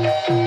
thank you.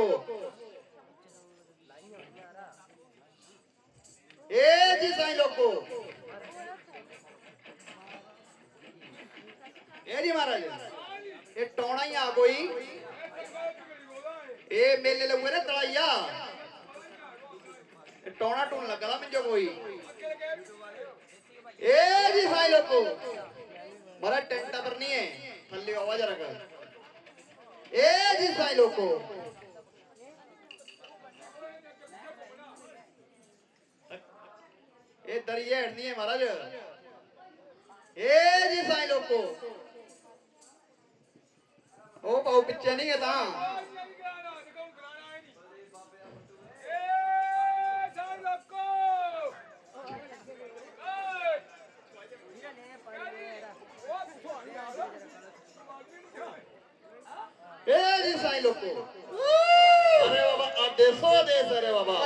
को। ए जी साईं लोग। को ए जी महाराज ये टोना ही आ कोई ए मेले लगे रे तड़ाइया टोना टोन लगा मुझे कोई। ए जी साईं लोग। को महाराज, टेंटा पर नहीं है, थल्ले आवाज़ रखा। ए जी साईं लोग। को ये दरिए हटनी है, महाराज। ए, जी साई लोग। ओ पाओ पिछे नहीं है ता। ए, जी साई लोग। अरे बाबा आदेशो आदेश अरे बाबा।